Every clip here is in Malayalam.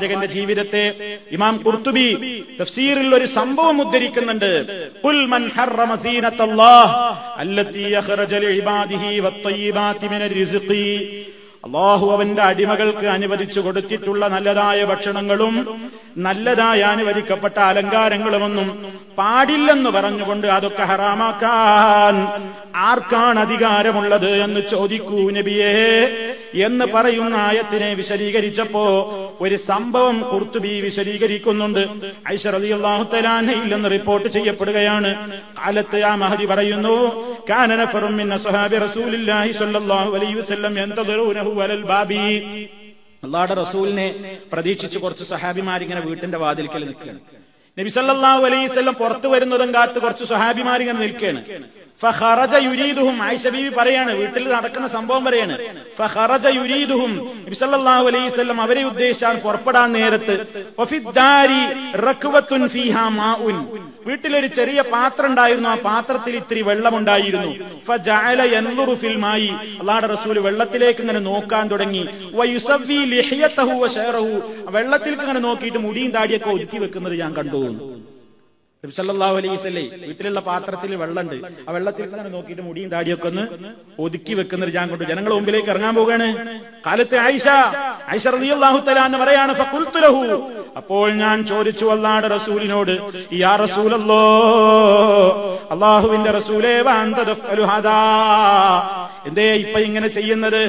പ്രവാചകന്റെ ജീവിതത്തെ ഇമാം കുർത്തുബി തഫ്സീറിൽ ഒരു സംഭവം ഉദ്ധരിക്കുന്നുണ്ട്. ഖുൽ അല്ലത്തി ലിഇബാദിഹി മിനർ റിസ്ഖി. അള്ളാഹു അവന്റെ അടിമകൾക്ക് അനുവദിച്ചു കൊടുത്തിട്ടുള്ള നല്ലതായ ഭക്ഷണങ്ങളും നല്ലതായ അനുവദിക്കപ്പെട്ട അലങ്കാരങ്ങളുമൊന്നും പാടില്ലെന്ന് പറഞ്ഞുകൊണ്ട് അതൊക്കെ ഹറാമാക്കാൻ ആർക്കാണ് അധികാരമുള്ളത് എന്ന് ചോദിക്കൂ നബിയേ എന്ന് പറയുന്ന ആയത്തിനെ വിശദീകരിച്ചപ്പോ ഒരു സംഭവം കുർത്തുബി വിശദീകരിക്കുന്നുണ്ട്. ഐശ്വർ നിന്ന് റിപ്പോർട്ട് ചെയ്യപ്പെടുകയാണ്. കാലത്ത് ആ മഹതി പറയുന്നു കാന أصحاب رسول الله صلى സ്വല്ലല്ലാഹു അലൈഹി വസല്ലം ينتظرونه على الباب. അള്ളാഹുടെ റസൂലിനെ പ്രതീക്ഷിച്ച് കുറച്ച് സഹാബിമാർ ഇങ്ങനെ വീട്ടിന്റെ വാതിൽക്കൽ നിൽക്കുകയാണ്. നബി സല്ലല്ലാഹു അലൈഹി വസല്ലം പുറത്തു വരുന്നതും കാത്ത് കുറച്ച് സഹാബിമാർ ഇങ്ങനെ നിൽക്കുകയാണ്. ഫഖറജ യുരീദുഹും ആയിഷ ബീവി പറയാണ് വീട്ടിൽ നടക്കുന്ന സംഭവം പറയാണ്. ഫഹറജ യുരീദുഹും നബി സല്ലല്ലാഹു അലൈഹി വസല്ലം അവരെ ഉദ്ദേശിച്ചാണ് പുറപ്പെടാൻ നേരത്ത് വഫിദ്ദാരി റക്വത്തുൻ ഫീഹാ മാഉൻ. വീട്ടിലൊരു ചെറിയ പാത്രം ഉണ്ടായിരുന്നു ആ പാത്രത്തിൽ ഇത്തിരി വെള്ളമുണ്ടായിരുന്നു. ഫജഅല യൻദുറു ഫിൽ മായി അല്ലാഹുവിന്റെ റസൂൽ വെള്ളത്തിലേക്ക് ഇങ്ങനെ നോക്കാൻ തുടങ്ങി. വയുസവ്വി ലിഹ്യതഹു വശറഹു വെള്ളത്തിലേക്ക് ഇങ്ങനെ നോക്കിയിട്ട് മുടിയും താടിയൊക്കെ ഒതുക്കി വെക്കുന്നത് ഞാൻ കണ്ടു. നബി സല്ലല്ലാഹു അലൈഹി വസല്ലം വീട്ടിലുള്ള പാത്രത്തിൽ വെള്ളമുണ്ട്. ആ വെള്ളത്തിൽ നോക്കിയിട്ട് മുടിയും താടിയൊക്കെ ഒന്ന് ഒതുക്കി വെക്കുന്ന ഒരു ഞാൻ കൊണ്ട് ജനങ്ങൾ മുമ്പിലേക്ക് ഇറങ്ങാൻ പോവുകയാണ്. കാലത്ത് ആയിഷ ആയിഷ റളിയല്ലാഹു തആല എന്ന് പറയാണ് ഫഖുൽതു ലഹു അപ്പോൾ ഞാൻ ചോദിച്ചു അല്ലാഹുവിന്റെ റസൂലിനോട് യാ റസൂലല്ലോ അള്ളാഹുവിന്റെ റസൂലേ എന്തേ ഇപ്പൊ ഇങ്ങനെ ചെയ്യുന്നത്?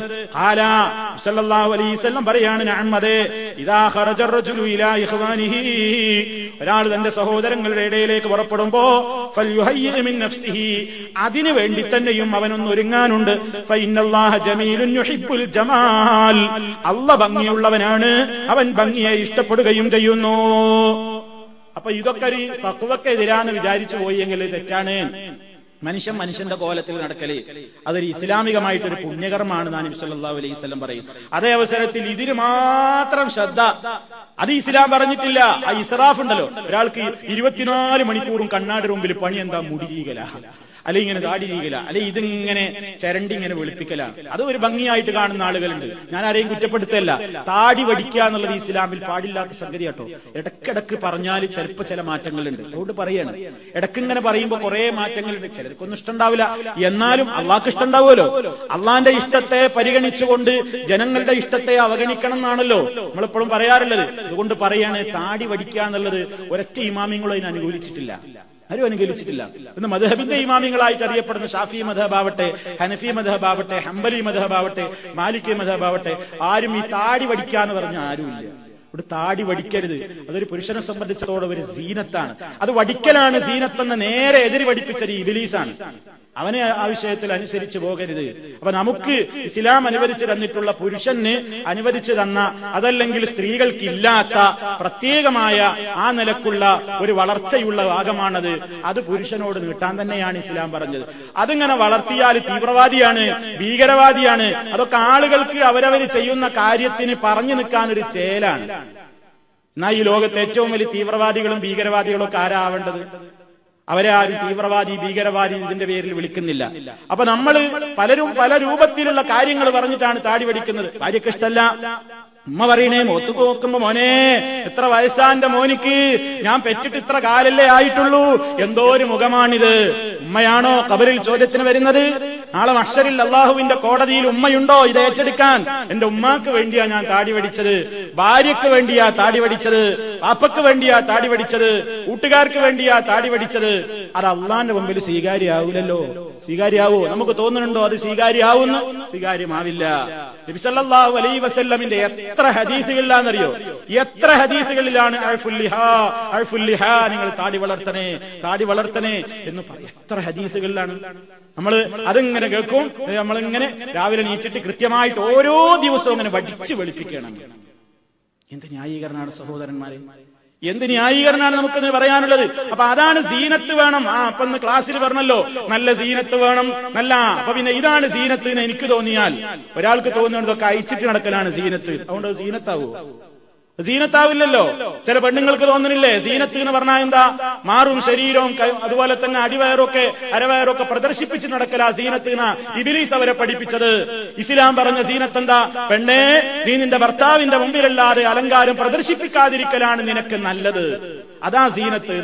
പറയാണ് ഒരാൾ തന്റെ സഹോദരങ്ങളുടെ ഇടയിലേക്ക് പുറപ്പെടുമ്പോ അതിനു വേണ്ടി തന്നെയും അവനൊന്ന് ഒരുങ്ങാനുണ്ട്. അല്ല ഭംഗിയുള്ളവനാണ്. അവൻ ഭംഗിയെ ഇഷ്ടപ്പെടുകയും ചെയ്യുന്നു. അപ്പൊ ഇതൊക്കെ ഒരു തത്വക്കെതിരാന്ന് വിചാരിച്ചു പോയി എങ്കിൽ തെറ്റാണ്. മനുഷ്യൻ മനുഷ്യന്റെ കോലത്തിൽ നടക്കൽ. അതൊരു ഇസ്ലാമികമായിട്ടൊരു പുണ്യകർമ്മമാണ് നാനബി സല്ലല്ലാഹു അലൈഹി വസല്ലം പറയും. അതേ അവസരത്തിൽ ഇതിന് മാത്രം ശ്രദ്ധ. അത് ഇസ്ലാം പറഞ്ഞിട്ടില്ല. ആ ഇസ്രാഫ് ഉണ്ടല്ലോ ഒരാൾക്ക് ഇരുപത്തിനാല് മണിക്കൂറും കണ്ണാടി മുമ്പിൽ പണി എന്താ മുടിരീകല അല്ലെ ഇങ്ങനെ താടി രീതിയില അല്ലെ ഇതിങ്ങനെ ചരണ്ടി ഇങ്ങനെ വെളുപ്പിക്കലാണ് അത് ഒരു ഭംഗിയായിട്ട് കാണുന്ന ആളുകളുണ്ട്. ഞാൻ ആരെയും കുറ്റപ്പെടുത്തല്ല. താടി വടിക്കുക എന്നുള്ളത് ഇസ്ലാമിൽ പാടില്ലാത്ത സംഗതി കേട്ടോ. ഇടക്കിടക്ക് പറഞ്ഞാൽ ചിലപ്പോ ചില മാറ്റങ്ങളുണ്ട്. അതുകൊണ്ട് പറയാണ്. ഇടയ്ക്ക് ഇങ്ങനെ പറയുമ്പോൾ കുറെ മാറ്റങ്ങളുണ്ട്. ചിലർക്കൊന്നും ഇഷ്ടമുണ്ടാവില്ല എന്നാലും അള്ളാഹ്ക്ക് ഇഷ്ടം ഉണ്ടാവുമല്ലോ അള്ളാന്റെ ഇഷ്ടത്തെ പരിഗണിച്ചുകൊണ്ട് ജനങ്ങളുടെ ഇഷ്ടത്തെ അവഗണിക്കണം എന്നാണല്ലോ നമ്മളെപ്പോഴും പറയാറുള്ളത്. അതുകൊണ്ട് പറയാണ് താടി വടിക്കുക എന്നുള്ളത് ഒരൊറ്റ ഇമാമിങ്ങളും അതിന് അനുകൂലിച്ചിട്ടില്ല. ആരും അനുകരിച്ചിട്ടില്ല ഇന്ന് മധഹബിന്റെ ഇമാമികളായിട്ട് അറിയപ്പെടുന്ന ഷാഫി മധബാവട്ടെ ഹനഫി മധബാവട്ടെ ഹംബലി മധബാവട്ടെ മാലിക് മധബാവട്ടെ ആരും ഈ താടി വടിക്കാന്ന് പറഞ്ഞ ആരുമില്ല. ഇവിടെ താടി വടിക്കരുത്. അതൊരു പുരുഷനെ സംബന്ധിച്ചിടത്തോളം ഒരു സീനത്താണ്. അത് വടിക്കലാണ് സീനത്തെന്ന് നേരെ എതിര് വടിപ്പിച്ചത് ഇബിലീസാണ്. അവനെ ആ വിഷയത്തിൽ അനുസരിച്ച് പോകരുത്. അപ്പൊ നമുക്ക് ഇസ്ലാം അനുവദിച്ചു തന്നിട്ടുള്ള പുരുഷന് അനുവദിച്ചു തന്ന അതല്ലെങ്കിൽ സ്ത്രീകൾക്ക് ഇല്ലാത്ത പ്രത്യേകമായ ആ നിലക്കുള്ള ഒരു വളർച്ചയുള്ള ഭാഗമാണത്. അത് പുരുഷനോട് നീട്ടാൻ തന്നെയാണ് ഇസ്ലാം പറഞ്ഞത്. അതിങ്ങനെ വളർത്തിയാൽ തീവ്രവാദിയാണ് ഭീകരവാദിയാണ്. അതൊക്കെ ആളുകൾക്ക് അവരവർ ചെയ്യുന്ന കാര്യത്തിന് പറഞ്ഞു നിൽക്കാൻ ഒരു ചേലാണ്. എന്നാ ഈ ലോകത്ത് ഏറ്റവും വലിയ തീവ്രവാദികളും ഭീകരവാദികളും ഒക്കെ ആരാവേണ്ടത് അവരെ ആരും തീവ്രവാദി ഭീകരവാദി ഇതിന്റെ പേരിൽ വിളിക്കുന്നില്ല. അപ്പൊ നമ്മൾ പലരും പല രൂപത്തിലുള്ള കാര്യങ്ങൾ പറഞ്ഞിട്ടാണ് താടി പഠിക്കുന്നത്. ഭാര്യക്ക് ഇഷ്ടല്ല ഉമ്മ പറയണേ മോത്തു നോക്കുമ്പോ മോനെ എത്ര വയസ്സാന്റെ മോനിക്ക്? ഞാൻ പെറ്റിട്ട് ഇത്ര കാലല്ലേ ആയിട്ടുള്ളൂ. എന്തോ ഒരു മുഖമാണിത്. ഉമ്മയാണോ കബറിൽ ചോദ്യത്തിന് വരുന്നത്? നാളെ മഷറിൽ അള്ളാഹുവിന്റെ കോടതിയിൽ ഉമ്മയുണ്ടോ? ഇത് ഏറ്റെടുക്കാൻ എന്റെ ഉമ്മാക്ക് വേണ്ടിയാ ഞാൻ താടി വടിച്ചത്. ഭാര്യക്ക് വേണ്ടിയാ താടി വടിച്ചത്. പാപ്പക്ക് വേണ്ടിയാ താടി വടിച്ചത്. കൂട്ടുകാർക്ക് വേണ്ടിയാ താടി വടിച്ചത്. അത് അള്ളാന്റെ മുമ്പിൽ സ്വീകാര്യാവൂലല്ലോ സ്വീകാര്യാവോ നമുക്ക് തോന്നുന്നുണ്ടോ അത് സ്വീകാര്യാവുന്നു സ്വീകാര്യമാവില്ല. നബിസല്ലാഹു അലൈ വസല്ലമിന്റെ എത്ര ഹദീസുകളിലാണെന്നറിയോ? എത്ര ഹദീസുകളിലാണ് നിങ്ങൾ താടി വളർത്തണേ താടി വളർത്തണേ എന്ന് പറയും എത്ര ഹദീസുകളിലാണ്. നമ്മൾ അതിങ്ങനെ കേൾക്കും? നമ്മളിങ്ങനെ രാവിലെ നീച്ചിട്ട് കൃത്യമായിട്ട് ഓരോ ദിവസവും ഇങ്ങനെ വടിച്ച് വെളുപ്പിക്കണം എന്ത് ന്യായീകരണമാണ് സഹോദരന്മാരെ? എന്ത് ന്യായീകരണമാണ് നമുക്ക് പറയാനുള്ളത്? അപ്പൊ അതാണ് സീനത്ത് വേണം. ആ അപ്പൊ ക്ലാസ്സിൽ പറഞ്ഞല്ലോ. നല്ല സീനത്ത് വേണം. നല്ല അപ്പൊ പിന്നെ ഇതാണ് സീനത്ത് എന്ന് എനിക്ക് തോന്നിയാൽ ഒരാൾക്ക് തോന്നുന്നതൊക്കെ അയച്ചിട്ട് നടക്കലാണ് സീനത്ത്. അതുകൊണ്ട് സീനത്താവോ? സീനത്താവില്ലല്ലോ. ചില പെണ്ണുങ്ങൾക്ക് തോന്നുന്നില്ലേ സീനത്ത് എന്ന് പറഞ്ഞാൽ എന്താ? മാറും ശരീരവും അതുപോലെ തന്നെ അടിവയറൊക്കെ അരവയറൊക്കെ പ്രദർശിപ്പിച്ച് നടക്കല സീനത്ത് ഇബിലീസ് അവരെ പഠിപ്പിച്ചത്. ഇസ്ലാം പറഞ്ഞ സീനത്ത് എന്താ പെണ്ണേ നീ നിന്റെ ഭർത്താവിന്റെ മുമ്പിലല്ലാതെ അലങ്കാരം പ്രദർശിപ്പിക്കാതിരിക്കലാണ് നിനക്ക് നല്ലത്. അതാ സീനത്ത്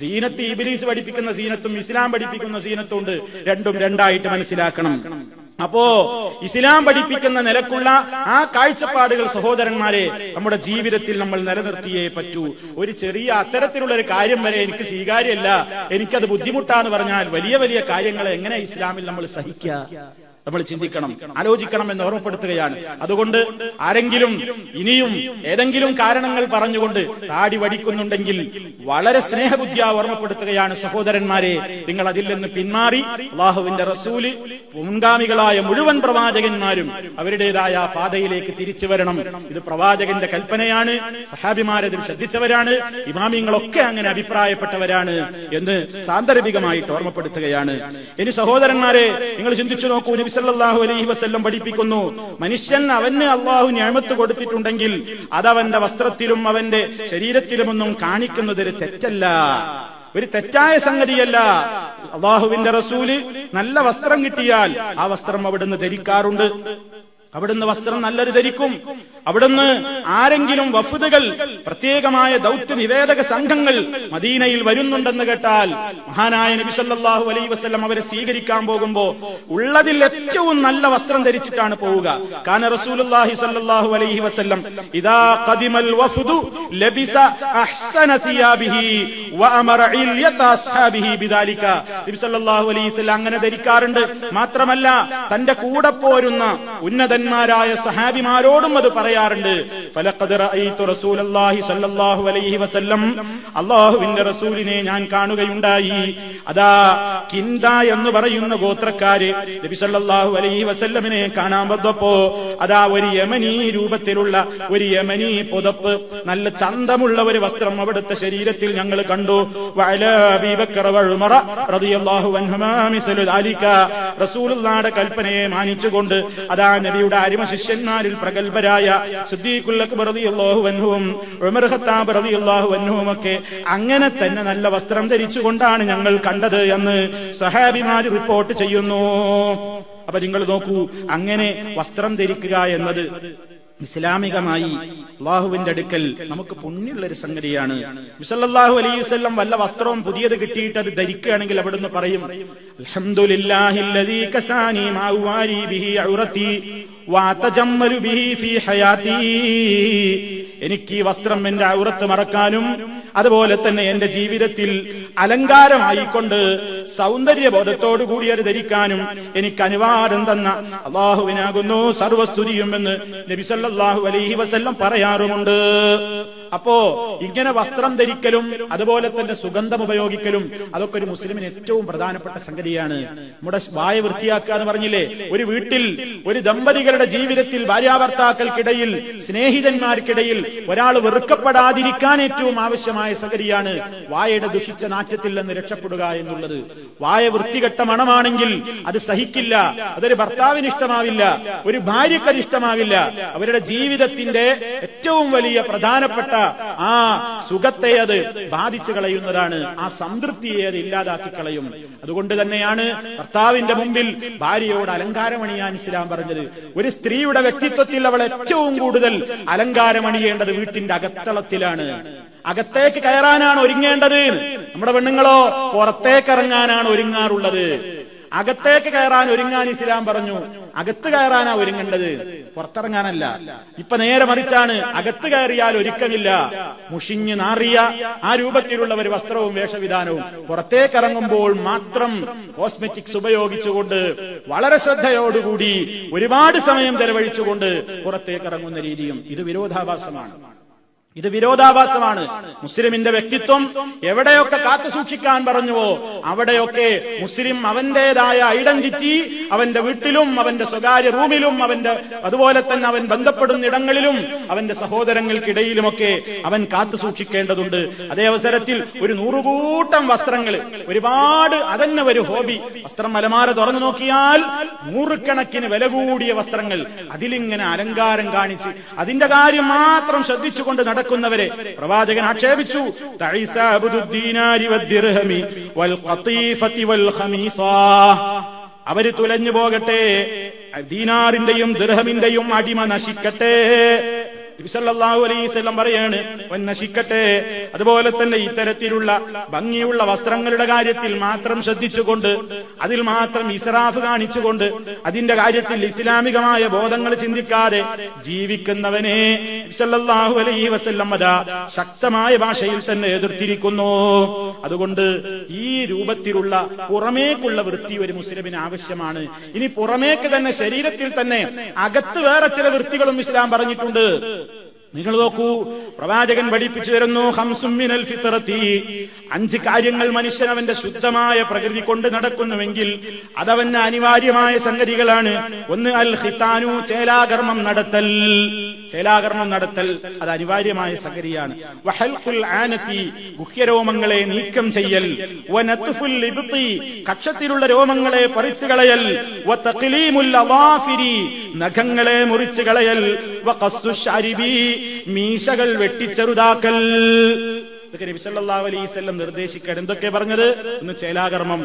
സീനത്ത് ഇബിലീസ് പഠിപ്പിക്കുന്ന സീനത്തും ഇസ്ലാം പഠിപ്പിക്കുന്ന സീനത്തും ഉണ്ട്. രണ്ടും രണ്ടായിട്ട് മനസ്സിലാക്കണം. അപ്പോ ഇസ്ലാം പഠിപ്പിക്കുന്ന നിലക്കുള്ള ആ കാഴ്ചപ്പാടുകൾ സഹോദരന്മാരെ നമ്മുടെ ജീവിതത്തിൽ നമ്മൾ നിലനിർത്തിയേ പറ്റൂ. ഒരു ചെറിയ അത്തരത്തിലുള്ള ഒരു കാര്യം വരെ എനിക്ക് സ്വീകാര്യമല്ല. എനിക്കത് ബുദ്ധിമുട്ടാന്ന് പറഞ്ഞാൽ വലിയ വലിയ കാര്യങ്ങളെ എങ്ങനെ ഇസ്ലാമിൽ നമ്മൾ സഹിക്കുക? നമ്മൾ ചിന്തിക്കണം ആലോചിക്കണം എന്ന് ഓർമ്മപ്പെടുത്തുകയാണ്. അതുകൊണ്ട് ആരെങ്കിലും ഇനിയും ഏതെങ്കിലും കാരണങ്ങൾ പറഞ്ഞുകൊണ്ട് താടി വടിക്കുന്നുണ്ടെങ്കിൽ വളരെ സ്നേഹബുദ്ധിയ ഓർമ്മപ്പെടുത്തുകയാണ് സഹോദരന്മാരെ. നിങ്ങൾ അതിൽ നിന്ന് പിന്മാറി അള്ളാഹുവിന്റെ റസൂൽ മുൻഗാമികളായ മുഴുവൻ പ്രവാചകന്മാരും അവരുടേതായ പാതയിലേക്ക് തിരിച്ചു വരണം. ഇത് പ്രവാചകന്റെ കൽപ്പനയാണ്. സഹാബിമാരതിൽ ശ്രദ്ധിച്ചവരാണ്. ഇമാമിങ്ങളൊക്കെ അങ്ങനെ അഭിപ്രായപ്പെട്ടവരാണ് എന്ന് സാന്ദർഭികമായിട്ട് ഓർമ്മപ്പെടുത്തുകയാണ്. ഇനി സഹോദരന്മാരെ നിങ്ങൾ ചിന്തിച്ചു നോക്കൂ സല്ലല്ലാഹു അലൈഹി വസ്ല്ലം പഠിപ്പിക്കുന്നു. മനുഷ്യൻ അവന് അള്ളാഹു ഞാമത്ത് കൊടുത്തിട്ടുണ്ടെങ്കിൽ അതവന്റെ വസ്ത്രത്തിലും അവന്റെ ശരീരത്തിലുമൊന്നും കാണിക്കുന്നത് ഒരു തെറ്റല്ല. ഒരു തെറ്റായ സംഗതിയല്ല. അള്ളാഹുവിന്റെ റസൂൽ നല്ല വസ്ത്രം കിട്ടിയാൽ ആ വസ്ത്രം അവിടുന്ന് ധരിക്കാറുണ്ട്. അവിടുന്ന് വസ്ത്രം നല്ലൊരു ധരിക്കും. അവിടുന്ന് ആരെങ്കിലും വഫുദുകൾ പ്രത്യേകമായ ദൗത്യ നിവേദക സംഘങ്ങൾ മദീനയിൽ വരുന്നുണ്ടെന്ന് കേട്ടാൽ മഹാനായ നബി സല്ലല്ലാഹു അലൈഹി വസല്ലം അവരെ സ്വീകരിക്കാൻ പോകുമ്പോ ഉള്ളതിൽ ഏറ്റവും നല്ല വസ്ത്രം ധരിച്ചിട്ടാണ് പോവുക. കാന റസൂലുള്ളാഹി സല്ലല്ലാഹു അലൈഹി വസല്ലം ഇദാ ഖദിമൽ വഫുദു ലബിസ അഹ്സന സിയാബിഹി അങ്ങനെ ധരിക്കാറുണ്ട്. മാത്രമല്ല തന്റെ കൂടെ പോരുന്ന ഉന്നതന്മാരായ സഹാബിമാരോടും അത് പറയാറുണ്ട്. അല്ലാഹുവിന്റെ റസൂലിനെ ഞാൻ കാണുകയുണ്ടായി. അതാ കിന്ദ എന്ന് പറയുന്ന ഗോത്രക്കാര് നബി സല്ലല്ലാഹു അലൈഹി വസല്ലമിനെ കാണാൻ വന്നപ്പോ അതാ ഒരു യമനി രൂപത്തിലുള്ള ഒരു യമനി പുതപ്പ് നല്ല ചന്തമുള്ള ഒരു വസ്ത്രം അവിടുത്തെ ശരീരത്തിൽ ഞങ്ങൾ കണ്ടു. ദാലിക റസൂലുള്ളാഹിയുടെ കൽപ്പനയെ മാനിച്ചുകൊണ്ട് അതാ നബിയുടെ അരിമ ശിഷ്യന്മാരിൽ പ്രഗത്ഭരായ അൻഹുവും ഉമർ ഖത്താബ് റളിയല്ലാഹു അൻഹുവും ഒക്കെ അങ്ങനെ തന്നെ നല്ല വസ്ത്രം ധരിച്ചുകൊണ്ടാണ് ഞങ്ങൾ കണ്ടത് എന്ന് സഹാബിമാർ റിപ്പോർട്ട് ചെയ്യുന്നു. അപ്പൊ നിങ്ങൾ നോക്കൂ അങ്ങനെ വസ്ത്രം ധരിക്കുക എന്നത് ഇസ്ലാമികമായി അള്ളാഹുവിന്റെ അടുക്കൽ നമുക്ക് പുണ്യുള്ള ഒരു സംഗതിയാണ്. മുസല്ലാഹു അലൈഹി വല്ല വസ്ത്രവും പുതിയത് കിട്ടിയിട്ട് അത് ധരിക്കുകയാണെങ്കിൽ അവിടുന്ന് പറയും എനിക്ക് ഈ വസ്ത്രം എന്റെ ഔറത്ത് മറക്കാനും അതുപോലെ തന്നെ എന്റെ ജീവിതത്തിൽ അലങ്കാരമായിക്കൊണ്ട് സൗന്ദര്യബോധത്തോടു കൂടി അത് ധരിക്കാനും എനിക്ക് അനുവാദം തന്ന അള്ളാഹുവിനാകുന്നു സർവസ്തുതിയും എന്ന് നബി സല്ലല്ലാഹു അലൈഹി വസല്ലം പറയാറുമുണ്ട്. അപ്പോ ഇങ്ങനെ വസ്ത്രം ധരിക്കലും അതുപോലെ തന്നെ സുഗന്ധം ഉപയോഗിക്കലും അതൊക്കെ ഒരു മുസ്ലിമിന് ഏറ്റവും പ്രധാനപ്പെട്ട സംഗതിയാണ്. നമ്മുടെ വായ വൃത്തിയാക്കുക എന്ന് പറഞ്ഞില്ലേ? ഒരു വീട്ടിൽ ഒരു ദമ്പതികളുടെ ജീവിതത്തിൽ ഭാര്യാഭർത്താക്കൾക്കിടയിൽ സ്നേഹിതന്മാർക്കിടയിൽ ഒരാൾ വെറുക്കപ്പെടാതിരിക്കാൻ ഏറ്റവും ആവശ്യമായ സംഗതിയാണ് വായയുടെ ദുഷിച്ച നാറ്റത്തിൽ നിന്ന് രക്ഷപ്പെടുക എന്നുള്ളത്. വായ വൃത്തികെട്ട മണമാണെങ്കിൽ അത് സഹിക്കില്ല അതൊരു ഭർത്താവിന് ഇഷ്ടമാവില്ല ഒരു ഭാര്യക്കത് ഇഷ്ടമാവില്ല. അവരുടെ ജീവിതത്തിന്റെ ഏറ്റവും വലിയ പ്രധാനപ്പെട്ട ആ സുഖത്തെ അത് ബാധിച്ചു കളയുന്നതാണ്. ആ സംതൃപ്തിയെ അത് ഇല്ലാതാക്കി കളയും. അതുകൊണ്ട് തന്നെയാണ് ഭർത്താവിന്റെ മുമ്പിൽ ഭാര്യയോട് അലങ്കാരമണിയാൻ ഇസ്ലാം പറഞ്ഞത്. ഒരു സ്ത്രീയുടെ വ്യക്തിത്വത്തിൽ അവൾ ഏറ്റവും കൂടുതൽ അലങ്കാരമണിയേണ്ടത് വീട്ടിന്റെ അകത്തളത്തിലാണ്. അകത്തേക്ക് കയറാനാണ് ഒരുങ്ങേണ്ടത്. നമ്മുടെ പെണ്ണുങ്ങളോ പുറത്തേക്ക് ഇറങ്ങാനാണ് ഒരുങ്ങാറുള്ളത്. അകത്തേക്ക് കയറാൻ ഒരുങ്ങാൻ ഇസ്ലാം പറഞ്ഞു. അകത്ത് കയറാനാ ഒരുങ്ങേണ്ടത്. പുറത്തിറങ്ങാനല്ല. ഇപ്പൊ നേരെ മറിച്ചാണ്. അകത്ത് കയറിയാൽ ഒരുക്കമില്ല. മുഷിഞ്ഞ് നാറിയ ആ രൂപത്തിലുള്ള ഒരു വസ്ത്രവും വേഷവിധാനവും പുറത്തേക്ക് ഇറങ്ങുമ്പോൾ മാത്രം കോസ്മെറ്റിക്സ് ഉപയോഗിച്ചുകൊണ്ട് വളരെ ശ്രദ്ധയോടുകൂടി ഒരുപാട് സമയം ചെലവഴിച്ചുകൊണ്ട് പുറത്തേക്ക് ഇറങ്ങുന്ന രീതിയും ഇത് വിരോധാഭാസമാണ്. ഇത് വിരോധാഭാസമാണ്. മുസ്ലിമിന്റെ വ്യക്തിത്വം എവിടെയൊക്കെ കാത്തു സൂക്ഷിക്കാൻ പറഞ്ഞുവോ അവിടെയൊക്കെ മുസ്ലിം അവന്റേതായ ഐഡന്റിറ്റി അവന്റെ വീട്ടിലും അവന്റെ സ്വകാര്യ റൂമിലും അവന്റെ അതുപോലെ തന്നെ അവൻ ബന്ധപ്പെടുന്ന ഇടങ്ങളിലും അവന്റെ സഹോദരങ്ങൾക്കിടയിലുമൊക്കെ അവൻ കാത്തു സൂക്ഷിക്കേണ്ടതുണ്ട്. അതേ അവസരത്തിൽ ഒരു നൂറുകൂട്ടം വസ്ത്രങ്ങൾ ഒരുപാട് അതന്നെ ഒരു ഹോബി. വസ്ത്രം മലമാര തുറന്നു നോക്കിയാൽ നൂറുകണക്കിന് വില കൂടിയ വസ്ത്രങ്ങൾ. അതിലിങ്ങനെ അലങ്കാരം കാണിച്ച് അതിന്റെ കാര്യം മാത്രം ശ്രദ്ധിച്ചുകൊണ്ട് നടക്കുന്നവരെ പ്രവാചകൻ ആക്ഷേപിച്ചു. അവർ തുലഞ്ഞു പോകട്ടെ. ദീനാറിന്റെയും ദിർഹമിന്റെയും അടിമ നശിക്കട്ടെ. പറയാണ് നശിക്കട്ടെ. അതുപോലെ തന്നെ ഇത്തരത്തിലുള്ള ഭംഗിയുള്ള വസ്ത്രങ്ങളുടെ കാര്യത്തിൽ മാത്രം ശ്രദ്ധിച്ചുകൊണ്ട് അതിൽ മാത്രം ഇസ്രാഫ് കാണിച്ചുകൊണ്ട് അതിന്റെ കാര്യത്തിൽ ഇസ്ലാമികമായ ബോധങ്ങൾ ചിന്തിക്കാതെ ജീവിക്കുന്നവനെ സല്ലല്ലാഹു അലൈഹി വസല്ലം ശക്തമായ ഭാഷയിൽ തന്നെ എതിർത്തിരിക്കുന്നു. അതുകൊണ്ട് ഈ രൂപത്തിലുള്ള പുറമേക്കുള്ള വൃത്തി ഒരു മുസ്ലിമിന് ആവശ്യമാണ്. ഇനി പുറമേക്ക് തന്നെ ശരീരത്തിൽ തന്നെ അകത്ത് വേറെ ചില വൃത്തികളും ഇസ്ലാം പറഞ്ഞിട്ടുണ്ട്. നിങ്ങൾ നോക്കൂ പ്രവാചകൻ പഠിപ്പിച്ചു തരുന്നു ഹംസുമിനൽ ഫിത്തറത്തി അഞ്ച് കാര്യങ്ങൾ മനുഷ്യൻ അവന്റെ ശുദ്ധമായ പ്രകൃതി കൊണ്ട് നടക്കുന്നുവെങ്കിൽ അതവന് അനിവാര്യമായ സംഗതികളാണ്. ഒന്ന് അൽ ഹിത്താനു ചേലാകർമ്മം നടത്തൽ. ചേലാകർമ്മം നടത്തൽ അത് അനിവാര്യമായ സംഗതിയാണ്. ആനത്തി ഗുഹ്യരോമങ്ങളെ നീക്കം ചെയ്യൽ. കക്ഷത്തിലുള്ള രോമങ്ങളെ പറിച്ചു കളയൽ വതഖ്ലീമുൽ നഖങ്ങളെ മുറിച്ചു കളയൽ മീശകൾ വെട്ടിച്ചെറുതാക്കൽ ഇതൊക്കെ നിർദ്ദേശിക്കാൻ എന്തൊക്കെ പറഞ്ഞത്? ഒന്ന് ചേലാകർമ്മം.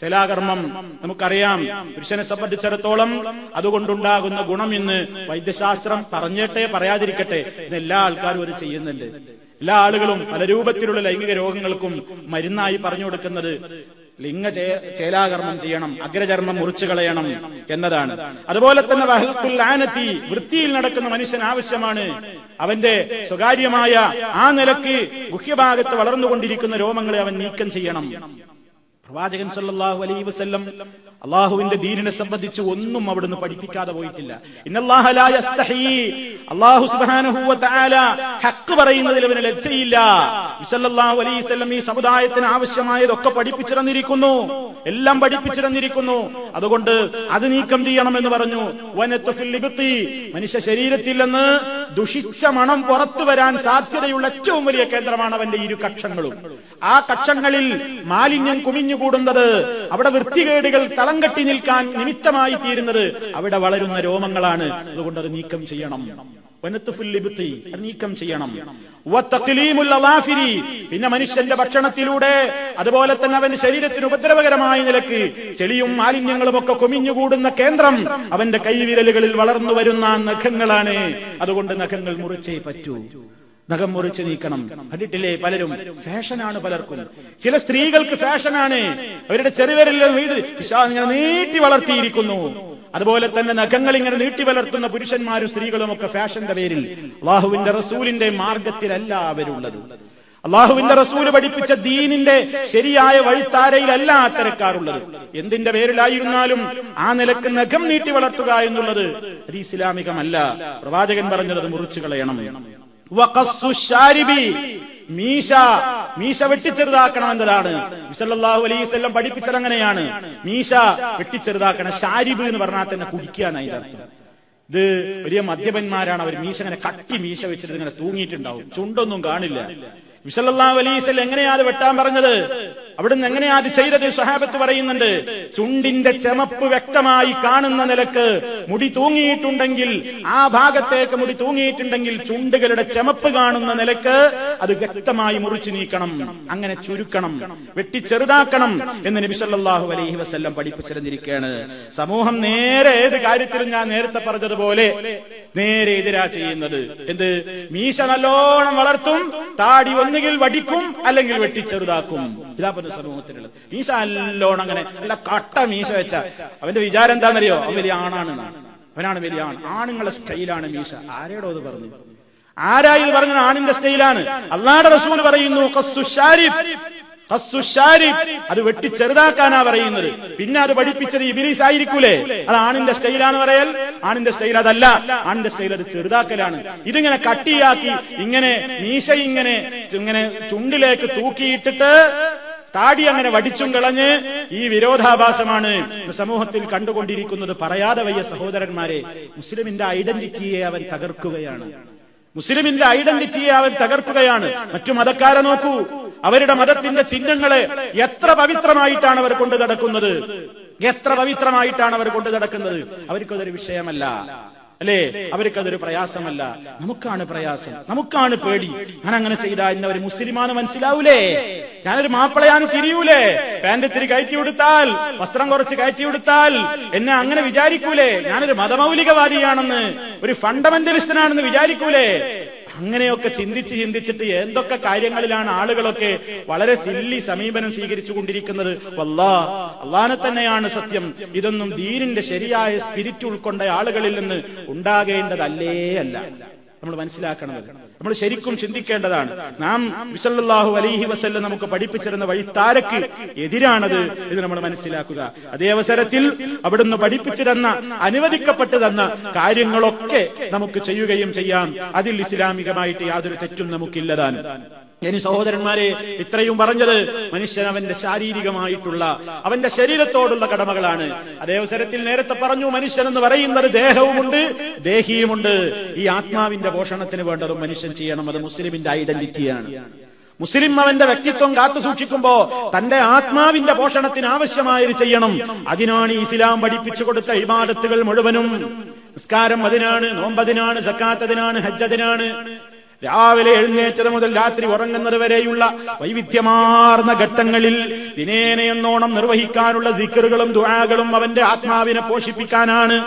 ചേലാകർമ്മം നമുക്കറിയാം. പുരുഷനെ സംബന്ധിച്ചിടത്തോളം അതുകൊണ്ടുണ്ടാകുന്ന ഗുണം ഇന്ന് വൈദ്യശാസ്ത്രം പറഞ്ഞിട്ടേ പറയാതിരിക്കട്ടെ. ഇന്ന് എല്ലാ ആൾക്കാരും അത് ചെയ്യുന്നുണ്ട്. എല്ലാ ആളുകളും പല രൂപത്തിലുള്ള ലൈംഗിക രോഗങ്ങൾക്കും മരുന്നായി പറഞ്ഞു കൊടുക്കുന്നത് ലിംഗ ചേലാകർമ്മം ചെയ്യണം അഗ്രചർമ്മം മുറിച്ചു കളയണം എന്നതാണ്. അതുപോലെ തന്നെ വഹൽക്കുല്ലാനത്തി വൃത്തിയിൽ നടക്കുന്ന മനുഷ്യൻ ആവശ്യമാണ്. അവന്റെ സ്വകാര്യമായ ആ നിലയ്ക്ക് മുഖ്യഭാഗത്ത് വളർന്നുകൊണ്ടിരിക്കുന്ന രോമങ്ങളെ അവൻ നീക്കം ചെയ്യണം. പ്രവാചകൻ സല്ലാഹു അലൈഹി വസല്ലം അള്ളാഹുവിന്റെ ദീനിനെ സംബന്ധിച്ച് ഒന്നും അവിടുന്ന് പഠിപ്പിക്കാതെ പോയിട്ടില്ല. അള്ളാഹു പറയുന്നതിൽ അവന് ലജ്ജയില്ല. ഈ സമുദായത്തിന് ആവശ്യമായതൊക്കെ പഠിപ്പിച്ചിരുന്നിരിക്കുന്നു എല്ലാം പഠിപ്പിച്ചിരുന്നിരിക്കുന്നു അതുകൊണ്ട് അത് നീക്കം ചെയ്യണമെന്ന് പറഞ്ഞു. മനുഷ്യ ശരീരത്തിൽ നിന്ന് ദുഷിച്ച മണം പുറത്തു വരാൻ സാധ്യതയുള്ള ഏറ്റവും വലിയ കേന്ദ്രമാണ് അവന്റെ ഇരു കക്ഷങ്ങളും. ആ കക്ഷങ്ങളിൽ മാലിന്യം കുമിഞ്ഞുകൂടുന്നത്. അവിടെ വൃത്തികേടുകൾ തളം കെട്ടി നിൽക്കാൻ നിമിത്തമായി തീരുന്നത് അവിടെ വളരുന്ന രോമങ്ങളാണ്. അതുകൊണ്ട് അത് നീക്കം ചെയ്യണം. നീക്കം ചെയ്യണം. പിന്നെ മനുഷ്യന്റെ ഭക്ഷണത്തിലൂടെ. അതുപോലെ തന്നെ അവന്റെ ശരീരത്തിന് ഉപദ്രവകരമായ നിലയ്ക്ക് ചെളിയും മാലിന്യങ്ങളും ഒക്കെ കൊമിഞ്ഞുകൂടുന്ന കേന്ദ്രം അവന്റെ കൈവിരലുകളിൽ വളർന്നു വരുന്ന നഖങ്ങളാണ്. അതുകൊണ്ട് നഖങ്ങൾ മുറിച്ചേ പറ്റൂ. നഖം മുറിച്ച് നീക്കണം. കണ്ടിട്ടില്ലേ പലരും? ഫാഷനാണ് പലർക്കും. ചില സ്ത്രീകൾക്ക് ഫാഷനാണ്. അവരുടെ ചെറുവിരലിലെ വീട് ഇങ്ങനെ നീട്ടി വളർത്തിയിരിക്കുന്നു. അതുപോലെ തന്നെ നഖങ്ങൾ ഇങ്ങനെ നീട്ടി വളർത്തുന്ന പുരുഷന്മാരും സ്ത്രീകളും ഒക്കെ ഫാഷന്റെ പേരിൽ അള്ളാഹുവിന്റെ റസൂലിന്റെ മാർഗത്തിലല്ല അവരുള്ളത് അള്ളാഹുവിന്റെ റസൂൽ പഠിപ്പിച്ച ദീനിന്റെ ശരിയായ വഴിത്താരയിലല്ല അത്തരക്കാരുള്ളത്. എന്തിന്റെ പേരിലായിരുന്നാലും ആ നിലയ്ക്ക് നഖം നീട്ടി വളർത്തുക എന്നുള്ളത് അത് ഇസ്ലാമികമല്ല. പ്രവാചകൻ പറഞ്ഞത് മുറിച്ചു കളയണം. മീശ മീശ വെട്ടിച്ചെറുതാക്കണം എന്നതാണ് വിസല്ലാഹു അലൈവല്ലം പഠിപ്പിച്ചത് അങ്ങനെയാണ് മീശ വെട്ടിച്ചെറുതാക്കണം ഷാരിബ് എന്ന് പറഞ്ഞാൽ തന്നെ കുടിക്കുക എന്നതിന്റെ അർത്ഥം. ഇത് വലിയ മദ്യപന്മാരാണ് അവർ മീശ അങ്ങനെ കട്ടി മീശ വെച്ചിട്ട് ഇങ്ങനെ തൂങ്ങിയിട്ടുണ്ടാവും. ചുണ്ടൊന്നും കാണില്ല. വിസല്ലാഹു അലൈസ് എങ്ങനെയാ വെട്ടാൻ പറഞ്ഞത്? അവിടുന്ന് എങ്ങനെയാ അത് ചെയ്തത് സ്വഹാബത്ത് പറയുന്നുണ്ട്? ചുണ്ടിന്റെ ചെമപ്പ് വ്യക്തമായി കാണുന്ന നിലയ്ക്ക് മുടി തൂങ്ങിയിട്ടുണ്ടെങ്കിൽ ആ ഭാഗത്തേക്ക് മുടി തൂങ്ങിയിട്ടുണ്ടെങ്കിൽ ചുണ്ടുകളുടെ ചെമപ്പ് കാണുന്ന നിലയ്ക്ക് അത് വ്യക്തമായി മുറിച്ചു നീക്കണം അങ്ങനെ ചുരുക്കണം വെട്ടി ചെറുതാക്കണം എന്ന് നബി സല്ലല്ലാഹു അലൈഹി വസല്ലം പഠിപ്പിച്ചിരുന്നിരിക്കുകയാണ്. സമൂഹം നേരെ ഏത് കാര്യത്തിലും ഞാൻ നേരത്തെ പറഞ്ഞതുപോലെ നേരെ എതിരാ ചെയ്യുന്നത്. എന്ത്? മീശ നല്ലോണം വളർത്തും താടി ഒന്നുകിൽ വടിക്കും അല്ലെങ്കിൽ വെട്ടിച്ചെറുതാക്കും ഇതാ പറഞ്ഞ സമൂഹത്തിലുള്ളത്. മീശ നല്ലോണം അങ്ങനെ നല്ല കട്ട മീശ വെച്ച അവന്റെ വിചാരം എന്താണെന്നറിയോ? അവൻ വലിയ ആണാണ് അവനാണ് വലിയ ആൺ. ആണുങ്ങളെ സ്റ്റൈലാണ് മീശ. ആരോടോ അത് പറഞ്ഞു? ആരാ ഇത് പറഞ്ഞത്? ആണിന്റെ സ്റ്റൈലാണ്. അള്ളാടെ റസൂൽ പറയുന്നു. അത് വെട്ടി ചെറുതാക്കാനാ പറയുന്നത്. പിന്നെ അത് പഠിപ്പിച്ചത് ഇബിലീസ് ആയിരിക്കൂലേ? അത് ആണിന്റെ സ്റ്റൈലാന്ന് പറയൽ. ആണിന്റെ സ്റ്റൈൽ അതല്ല. ആണിന്റെ സ്റ്റൈൽ അത് ചെറുതാക്കലാണ്. ഇതിങ്ങനെ കട്ടിയാക്കി ഇങ്ങനെ മീശ ഇങ്ങനെ ഇങ്ങനെ ചുണ്ടിലേക്ക് തൂക്കിയിട്ടിട്ട് താടി അങ്ങനെ വടിച്ചും കളഞ്ഞ് ഈ വിരോധാഭാസമാണ് സമൂഹത്തിൽ കണ്ടുകൊണ്ടിരിക്കുന്നത്. പറയാതെ വയ്യ സഹോദരന്മാരെ മുസ്ലിമിന്റെ ഐഡന്റിറ്റിയെ അവൻ തകർക്കുകയാണ്. മുസ്ലിമിന്റെ ഐഡന്റിറ്റിയെ അവൻ തകർക്കുകയാണ്. മറ്റു മതക്കാരെ നോക്കൂ. അവരുടെ മതത്തിന്റെ ചിഹ്നങ്ങളെ എത്ര പവിത്രമായിട്ടാണ് അവർ കൊണ്ടു നടക്കുന്നത്? എത്ര പവിത്രമായിട്ടാണ് അവർ കൊണ്ടു നടക്കുന്നത്? അവർക്കതൊരു വിഷയമല്ല. അല്ലേ? അവർക്കതൊരു പ്രയാസമല്ല. നമുക്കാണ് പ്രയാസം. നമുക്കാണ് പേടി. ഞാൻ അങ്ങനെ ചെയ്താൽ എന്നെ ഒരു മുസ്ലിമാണ് മനസ്സിലാവൂലേ? ഞാനൊരു മാപ്പിളയാണ് തിരിയൂലേ? പാന്റ് ഇത്തിരി കയറ്റി കൊടുത്താൽ വസ്ത്രം കുറച്ച് കയറ്റി കൊടുത്താൽ എന്നെ അങ്ങനെ വിചാരിക്കൂലേ? ഞാനൊരു മതമൗലികവാദിയാണെന്ന് ഒരു ഫണ്ടമെന്റലിസ്റ്റിനാണെന്ന് വിചാരിക്കൂലേ? അങ്ങനെയൊക്കെ ചിന്തിച്ച് ചിന്തിച്ചിട്ട് എന്തൊക്കെ കാര്യങ്ങളിലാണ് ആളുകളൊക്കെ വളരെ സില്ലി സമീപനം സ്വീകരിച്ചു കൊണ്ടിരിക്കുന്നത് വല്ലാ അള്ളാനെ തന്നെയാണ് സത്യം. ഇതൊന്നും ദീനിന്റെ ശരിയായ സ്പിരിറ്റ് ഉൾക്കൊണ്ട ആളുകളിൽ നിന്ന് ഉണ്ടാകേണ്ടതല്ലേ അല്ല. നമ്മൾ മനസ്സിലാക്കണം. നമ്മൾ ശരിക്കും ചിന്തിക്കേണ്ടതാണ്. നാം വിസല്ലാഹു അലൈഹി വസല്ല നമുക്ക് പഠിപ്പിച്ചിരുന്ന വഴിത്താരക്ക് എതിരാണത് ഇത് നമ്മൾ മനസ്സിലാക്കുക. അതേ അവസരത്തിൽ അവിടുന്ന് പഠിപ്പിച്ചിരുന്ന അനുവദിക്കപ്പെട്ടു തന്ന കാര്യങ്ങളൊക്കെ നമുക്ക് ചെയ്യുകയും ചെയ്യാം. അതിൽ ഇസ്ലാമികമായിട്ട് യാതൊരു തെറ്റും നമുക്കില്ലതാണ്. ഇനി സഹോദരന്മാരെ ഇത്രയും പറഞ്ഞത് മനുഷ്യൻ അവന്റെ ശാരീരികമായിട്ടുള്ള അവന്റെ ശരീരത്തോടുള്ള കടമകളാണ്. അതേ അവസരത്തിൽ നേരത്തെ പറഞ്ഞു മനുഷ്യൻ എന്ന് പറയുന്നത് ദേഹവുമുണ്ട് ദേഹിയുമുണ്ട്. ഈ ആത്മാവിന്റെ പോഷണത്തിന് വേണ്ടതും മനുഷ്യൻ ചെയ്യണം അത് മുസ്ലിമിന്റെ ഐഡന്റിറ്റിയാണ്. മുസ്ലിം അവന്റെ വ്യക്തിത്വം കാത്തു സൂക്ഷിക്കുമ്പോ തന്റെ ആത്മാവിന്റെ പോഷണത്തിന് ആവശ്യമായത് ചെയ്യണം. അതിനാണ് ഇസ്ലാം പഠിപ്പിച്ചു കൊടുത്ത ഇബാദത്തുകൾ മുഴുവനും. നിസ്കാരം അതിനാണ് നോമ്പതിനാണ് സക്കാത്തതിനാണ് ഹജ്ജതിനാണ്. രാവിലെ എഴുന്നേറ്റത് മുതൽ രാത്രി ഉറങ്ങുന്നത് വരെയുള്ള വൈവിധ്യമാർന്ന ഘട്ടങ്ങളിൽ ദിനേനയെന്നോണം നിർവഹിക്കാനുള്ള ദിക്കറുകളും ദുആകളും അവന്റെ ആത്മാവിനെ പോഷിപ്പിക്കാനാണ്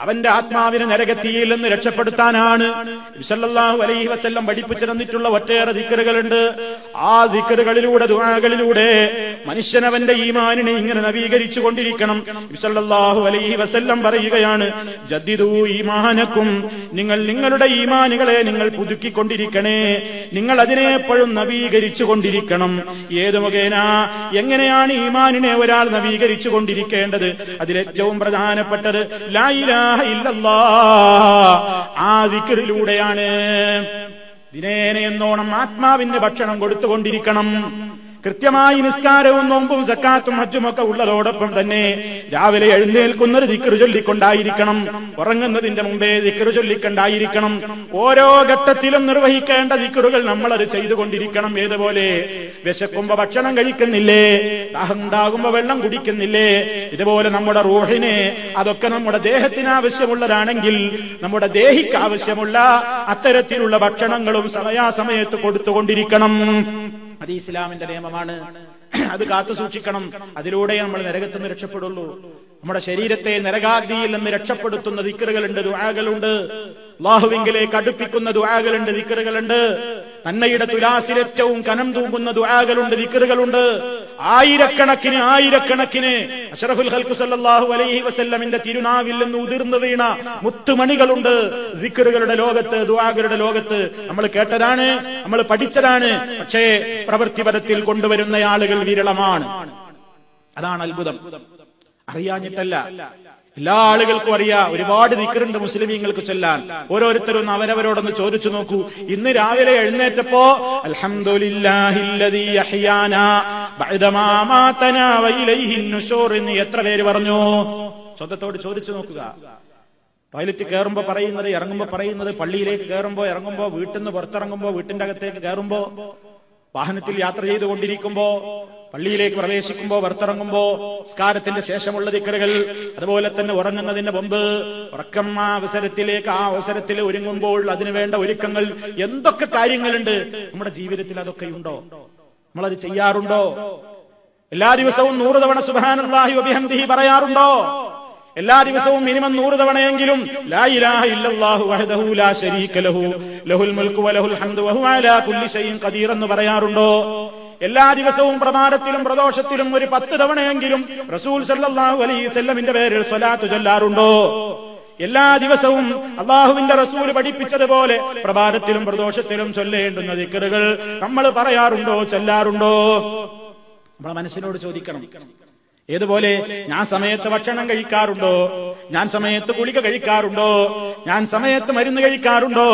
അവന്റെ ആത്മാവിനെ നരകത്തിയിൽ നിന്ന് രക്ഷപ്പെടുത്താനാണ് വിസല്ലാഹു അലൈഹി വസ്ല്ലം പഠിപ്പിച്ചു തന്നിട്ടുള്ള ഒട്ടേറെ ദിക്കറുകളുണ്ട്. ആ ദിക്കറുകളിലൂടെ ദുആകളിലൂടെ മനുഷ്യൻ അവന്റെ ഈമാനിനെ ഇങ്ങനെ നവീകരിച്ചു കൊണ്ടിരിക്കണം. വിസല്ലാഹു അലൈഹി വസ്ല്ലം പറയുകയാണ് ജദ്ദിദു ഈമാനക്കും നിങ്ങൾ നിങ്ങളുടെ ഈമാനുകളെ നിങ്ങൾ പുതുക്കിക്കൊണ്ടിരിക്കണേ നിങ്ങൾ അതിനെ എപ്പോഴും നവീകരിച്ചു കൊണ്ടിരിക്കണം. ഏത് മുഖേന എങ്ങനെയാണ് ഈമാനിനെ ഒരാൾ നവീകരിച്ചു കൊണ്ടിരിക്കേണ്ടത്? അതിലേറ്റവും പ്രധാനപ്പെട്ടത് ലായിലാ ആ ദിക്കറിലൂടെയാണ് ദിനേനയെന്നോണം ആത്മാവിന്റെ ഭക്ഷണം കൊടുത്തുകൊണ്ടിരിക്കണം. കൃത്യമായി നിസ്കാരവും നോമ്പും സക്കാത്തും ഹജ്ജുമൊക്കെ ഉള്ളതോടൊപ്പം തന്നെ രാവിലെ എഴുന്നേൽക്കുന്നൊരു ദിക്കറ് ചൊല്ലിക്കൊണ്ടായിരിക്കണം. ഉറങ്ങുന്നതിന്റെ മുമ്പേ ദിക്കറ് ചൊല്ലിക്കൊണ്ടായിരിക്കണം. ഓരോ ഘട്ടത്തിലും നിർവഹിക്കേണ്ട ദിക്കറുകൾ നമ്മളത് ചെയ്തുകൊണ്ടിരിക്കണം. ഏതുപോലെ? വിശക്കുമ്പോ ഭക്ഷണം കഴിക്കുന്നില്ലേ? ദാഹമുണ്ടാകുമ്പോ വെള്ളം കുടിക്കുന്നില്ലേ? ഇതുപോലെ നമ്മുടെ റൂഹിനെ അതൊക്കെ നമ്മുടെ ദേഹത്തിന് ആവശ്യമുള്ളതാണെങ്കിൽ നമ്മുടെ ദേഹിക്ക് ആവശ്യമുള്ള അത്തരത്തിലുള്ള ഭക്ഷണങ്ങളും സമയാസമയത്ത് കൊടുത്തുകൊണ്ടിരിക്കണം. അത് ഇസ്ലാമിന്റെ നിയമമാണ്. അത് കാത്തു സൂക്ഷിക്കണം. അതിലൂടെ നമ്മൾ നരകത്തുനിന്ന് രക്ഷപ്പെടുള്ളൂ. നമ്മുടെ ശരീരത്തെ നരകാഗ്നിയിൽ നിന്ന് രക്ഷപ്പെടുത്തുന്ന ദിക്കറുകളുണ്ട് ദുആകളുണ്ട്. അള്ളാഹുവിങ്കിലേക്ക് അടുപ്പിക്കുന്ന ദുആകളുണ്ട് ദിക്കറുകളുണ്ട് നന്മയുടെ തുലാസിൽ ഏറ്റവും കനം തൂങ്ങുന്ന ദുആകളുണ്ട് ദിക്കറുകളുണ്ട് ആയിരക്കണക്കിന് ആയിരക്കണക്കിന്. അഷറഫുൽ ഹൽക്കു സല്ലാഹു അലൈഹി വസല്ലമിന്റെ തിരുനാവിൽ നിന്ന് ഉതിർന്നു വീണ മുത്തുമണികളുണ്ട്. ദിക്കറുകളുടെ ലോകത്ത് ദുആകളുടെ ലോകത്ത്. നമ്മൾ കേട്ടതാണ് നമ്മൾ പഠിച്ചതാണ്. പക്ഷേ പ്രവൃത്തിപരത്തിൽ കൊണ്ടുവരുന്ന ആളുകൾ വിരളമാണ്. അതാണ് അത്ഭുതം. അറിയാഞ്ഞിട്ടല്ല. എല്ലാ ആളുകൾക്കും അറിയാം. ഒരുപാട് ദിക്കറുണ്ട് മുസ്ലിമീങ്ങൾക്ക് ചൊല്ലാൻ. ഓരോരുത്തരും അവരവരോടൊന്ന് ചോദിച്ചു നോക്കൂ. ഇന്ന് രാവിലെ എഴുന്നേറ്റപ്പോ അൽഹംദുലില്ലാഹില്ലദീ എന്ന് എത്ര പേര് പറഞ്ഞു? സ്വന്തത്തോട് ചോദിച്ചു നോക്കുക. ടോയ്ലറ്റ് കയറുമ്പോ പറയുന്നത് ഇറങ്ങുമ്പോ പറയുന്നത് പള്ളിയിലേക്ക് കയറുമ്പോ ഇറങ്ങുമ്പോ വീട്ടിൽ നിന്ന് പുറത്തിറങ്ങുമ്പോ വീട്ടിന്റെ അകത്തേക്ക് കയറുമ്പോ വാഹനത്തിൽ യാത്ര ചെയ്തുകൊണ്ടിരിക്കുമ്പോ പള്ളിയിലേക്ക് പ്രവേശിക്കുമ്പോ പുറത്തിറങ്ങുമ്പോ സ്കാരത്തിന്റെ ശേഷമുള്ള ദിക്കറുകൾ അതുപോലെ തന്നെ ഉറങ്ങുന്നതിന്റെ മുമ്പ് ഉറക്കം ആ അവസരത്തിലേക്ക് ആ അവസരത്തിൽ ഒരുങ്ങുമ്പോൾ അതിനു വേണ്ട ഒരുക്കങ്ങൾ എന്തൊക്കെ കാര്യങ്ങളുണ്ട്? നമ്മുടെ ജീവിതത്തിൽ അതൊക്കെ ഉണ്ടോ? നമ്മളത് ചെയ്യാറുണ്ടോ? എല്ലാ ദിവസവും നൂറ് തവണ സുബാനല്ലാഹി വബിഹംദിഹി പറയാറുണ്ടോ? എല്ലാ ദിവസവും മിനിമം നൂറ് തവണയെങ്കിലും എന്ന് പറയാറുണ്ടോ? എല്ലാ ദിവസവും പ്രമാണത്തിലും പ്രദോഷത്തിലും ഒരു പത്ത് തവണയെങ്കിലും റസൂൽ അലൈഹി വസല്ലമിന്റെ പേരിൽ സ്വലാത്ത് ചൊല്ലാറുണ്ടോ? എല്ലാ ദിവസവും അള്ളാഹുവിന്റെ റസൂൽ പഠിപ്പിച്ചതുപോലെ പ്രഭാതത്തിലും പ്രദോഷത്തിലും ചൊല്ലേണ്ടുന്ന ദിക്കറുകൾ നമ്മൾ പറയാറുണ്ടോ ചൊല്ലാറുണ്ടോ? നമ്മളെ മനസ്സിനോട് ചോദിക്കണം. ഏതുപോലെ ഞാൻ സമയത്ത് ഭക്ഷണം കഴിക്കാറുണ്ടോ? ഞാൻ സമയത്ത് ഗുളിക കഴിക്കാറുണ്ടോ? ഞാൻ സമയത്ത് മരുന്ന് കഴിക്കാറുണ്ടോ?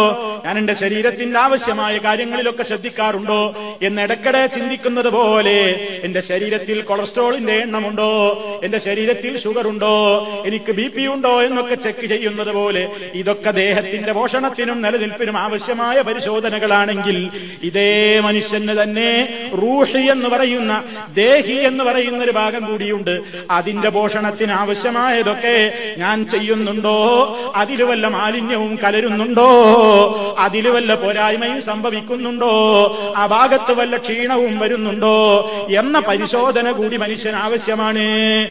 ഞാൻ എന്റെ ശരീരത്തിന്റെ ആവശ്യമായ കാര്യങ്ങളിലൊക്കെ ശ്രദ്ധിക്കാറുണ്ടോ? എന്ന് ഇടയ്ക്കിടെ ചിന്തിക്കുന്നത് പോലെ എന്റെ ശരീരത്തിൽ കൊളസ്ട്രോളിന്റെ എണ്ണമുണ്ടോ? എന്റെ ശരീരത്തിൽ ഷുഗർ ഉണ്ടോ എനിക്ക് ബി പി ഉണ്ടോ എന്നൊക്കെ ചെക്ക് ചെയ്യുന്നത് പോലെ ഇതൊക്കെ ദേഹത്തിന്റെ പോഷണത്തിനും നിലനിൽപ്പിനും ആവശ്യമായ പരിശോധനകളാണെങ്കിൽ ഇതേ മനുഷ്യന് തന്നെ റൂഹി എന്ന് പറയുന്ന ദേഹി എന്ന് പറയുന്ന ഒരു ഭാഗം കൂടിയുണ്ട്. അതിന്റെ പോഷണത്തിന് ആവശ്യമായതൊക്കെ ഞാൻ ചെയ്യുന്നുണ്ടോ? അതിൽ വല്ല മാലിന്യവും കലരുന്നുണ്ടോ? അതിൽ വല്ല പോരായ്മയും സംഭവിക്കുന്നുണ്ടോ? ആ ഭാഗത്ത് വല്ല ക്ഷീണവും വരുന്നുണ്ടോ? എന്ന പരിശോധന കൂടി മനുഷ്യൻ ആവശ്യമാണ്.